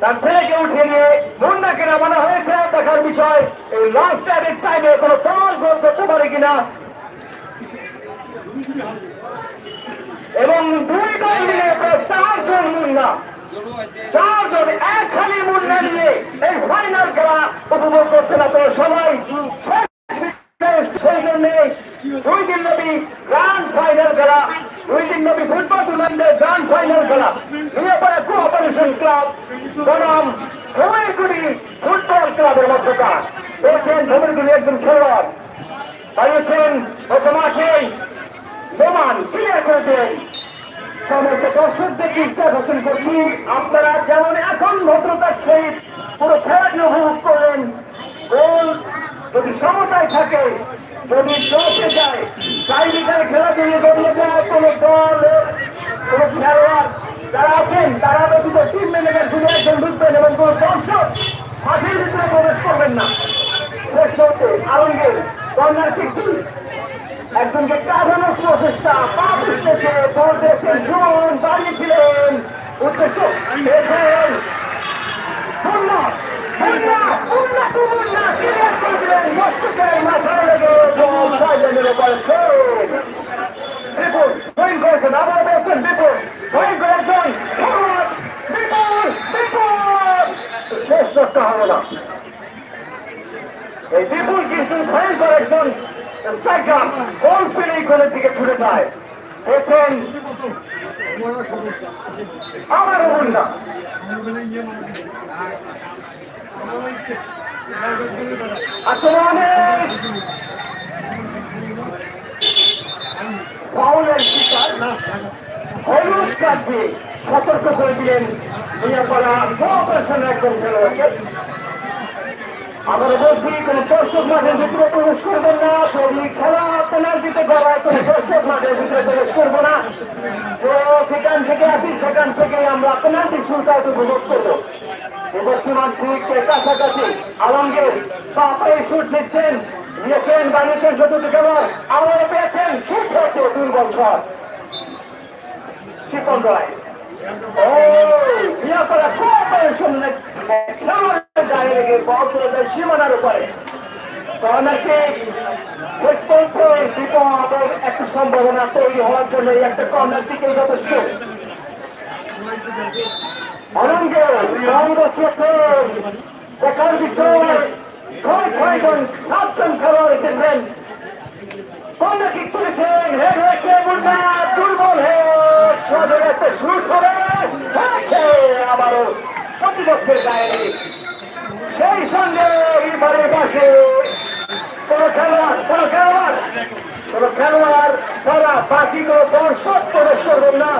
তার ছেলেকে উঠিয়ে নিয়ে মুন্নাকে নামানো হয়েছে, দেখার বিষয়, এই লাস্ট টাইমে কোনো দল গোল করতে পারে কিনা? এবং দুই দল মিলে চারজন মুন্না। চারজন একখানি মুন্না নিয়ে এই ফাইনাল খেলা উপভোগ করছে না তো সবাই। দুই দিন নবী গ্রান্ড ফাইনাল খেলা। দুই নবী ফুটবল টুর্নামেন্টের গ্রান্ড ফাইনাল খেলা। নিরাপড়া কোঅপারেশন ক্লাব বনাম ধুমেরগুড়ি ফুটবল ক্লাবের মধ্যকার। দেখছেন ধুমেরগুড়ি একজন খেলোয়াড়। প্রথম মাসেই প্রমাণ ক্লিয়ার করে দেন। সমস্ত দর্শকদের ইচ্ছা ঘোষণ করছি। আপনারা যেমন এখন ভদ্রতার সহিত পুরো খেলাটি উপভোগ করেন গোল যদি সমতায় থাকে, যদি দশে যায়। চারিদিকে খেলা যদি গড়িয়ে যায় কোনো দলের কোনো খেলোয়াড়। যারা আছেন, তারা ব্যতীত টিম ম্যানেজার শুধু একজন ঢুকবেন এবং কোনো দর্শক মাঠের ভিতরে প্রবেশ করবেন না। শেষ করতে আলমগীর কর্নার কিকটি একজনকে কাঁদানোর প্রচেষ্টা, পা পুষতেছে দৌড়তেছেন সুমন দাঁড়িয়েছিলেন উদ্দেশ্য পেয়েছেন মুন্না, মুন্না, মুন্না, মুন্না, clear করে দিলেন। মস্তকের মাথায় লেগে বল সাইডলাইনের বিপুল, swing করেছেন, আবার পেয়েছেন বিপুল। swing করেছেন, বিপুল, বিপুল। শেষ শটটা হলো না এই বিপুল কিন্তু ভয়ঙ্কর একজন স্ট্রাইকার বল পেলেই গোলের দিকে ছুটে যায়। দেখছেন আমার মুন্না আক্রমণে ফাউলের হলুদ কার্ড দিয়ে সতর্ক করে দিলেন আমরা তো যেখান থেকে আসি, সেখান থেকে আমরা পেনাল্টি শুরুটা উপভোগ করব। এবার সীমান ঠিক কাছাকাছি আলমগীর বাপাই শুট নিচ্ছেন, নিয়েছেন বানিয়েছেন চতুর্থ খেলোয়াড়। আমরা পেয়েছেন শুট হচ্ছে দুর্বল শট। শিপন রায় মিয়াপাড়া কোঅপারেশন গায়ে লেগে যায় সীমানার উপরে। কর্নারকে শেষ পর্যন্ত বিপদের একটা সম্ভাবনা তৈরি হওয়ার জন্য একটা কর্নার দিকে যথেষ্ট। দেখার বিষয়, ছয় ছয় জন সাতজন খেলোয়াড় এসেছেন। কর্নার কিক তুলেছেন? হেড হয়েছে মুন্ডা দুর্বল হেড গায়ে। সেই সঙ্গে এবারের পাশে খেলোয়াড় খেলোয়াড় খেলোয়াড় তারা বাকি কোন দর্শক প্রবেশ করবেন না।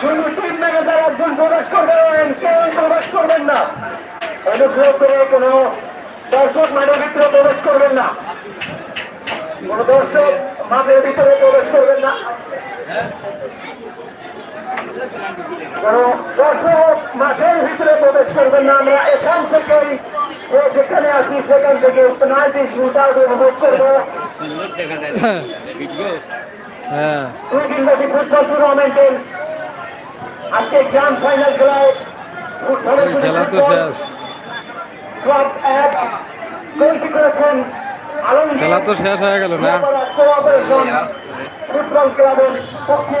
শুধু টিম ম্যানেজার একজন প্রবেশ করবেন, কেউ প্রবেশ করবেন না। অনুগ্রহ করে কোন দর্শক মাঠের ভিতরে প্রবেশ করবেন না। কোন দর্শক মাঠের ভিতরে প্রবেশ করবেন না কোন দর্শক মাঠের ভিতরে প্রবেশ করবেন না আমরা এখান থেকেই যেখানে আছি সেখান থেকে পেনাল্টি শুটা উপভোগ করব। হ্যাঁ। ফুটবল টুর্নামেন্টের আজকে গ্রান্ড ফাইনাল খেলায় ফুটবলের খেলা তো শেষ। ক্লাব এক গোলটি করেছেন খেলা তো শেষ হয়ে গেল না? ফুটবল ক্লাবের পক্ষে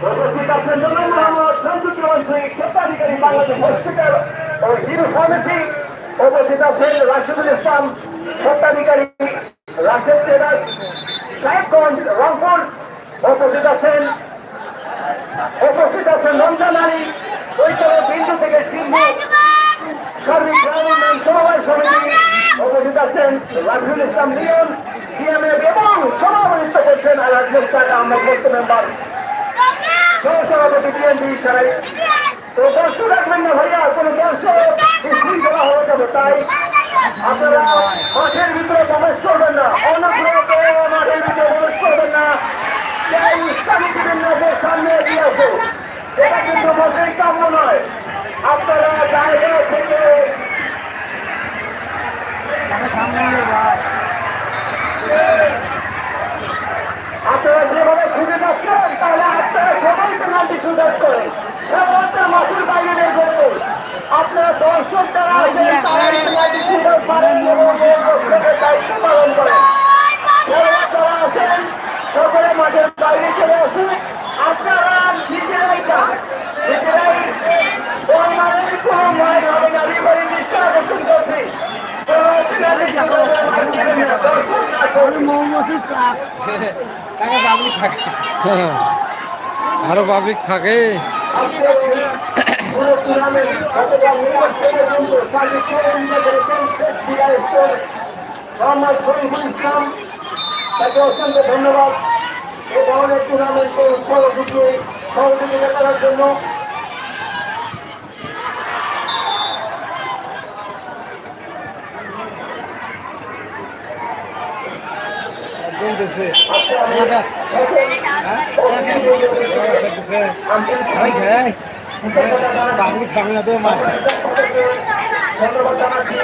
উপস্থিত আছেন মোহাম্মদ স্বত্বাধিকারী বাংলাদেশ হসপিটাল ও হিরো ফার্মেসি উপস্থিত আছেন রাশিদুল ইসলাম স্বত্বাধিকারী রাশেদ টেরাস সাহেবগঞ্জ, রংপুর। উপস্থিত আছেন উপস্থিত আছেন রমজান আলী কৈতরে বিন্দু থেকে সিন্ধু। সার্বিক গ্রামীণ সমবায় সমিতি। উপস্থিত আছেন রাজুল ইসলাম লিয়ন সিএমএফ এবং সভাপতিত্ব করছেন আলাদ মুস্তাক আহমদ মুস্ত মেম্বার। সহসভাপতি বিএনপি সারাই তো দর্শক রাখবেন না ভাইয়া, কোনো দর্শক যাবে তাই আপনারা মাঠের ভিতরে প্রবেশ করবেন না। অনগ্রহ করে মাঠের ভিতরে প্রবেশ করবেন না। সামনে কিন্তু মোটেই কাম্য নয়। আপনারা আপনারা যেভাবে খুঁজে যাচ্ছেন তাহলে আপনারা সবাই পেনাল্টি সুযোগ করেন মাসুর বাইরে বের করুন। আপনারা দর্শক যারা আছেন তারা পেনাল্টি সুযোগ পারেন এবং এই দর্শকের দায়িত্ব পালন করেন খেলোয়াড় যারা আছেন সকলে মাঠের বাইরে চলে আসুন আপনারা নিজেরাই যান নিজেরাই ওই মানের কোনো ভয় হবে না রিভারি নিষ্ঠা আকর্ষণ করছি কোনো পেনাল্টি সুযোগের মাধ্যমে দর্শক না করুন। হ্যাঁ। আরও পাবলিক থাকে। মোহাম্মদ শরীফুল ইসলাম তাকে অসংখ্য ধন্যবাদ। এ ধরনের টুর্নামেন্টে সহযোগী সহযোগিতা করার জন্য আজকে আমি ধন্যবাদ। জানাচ্ছি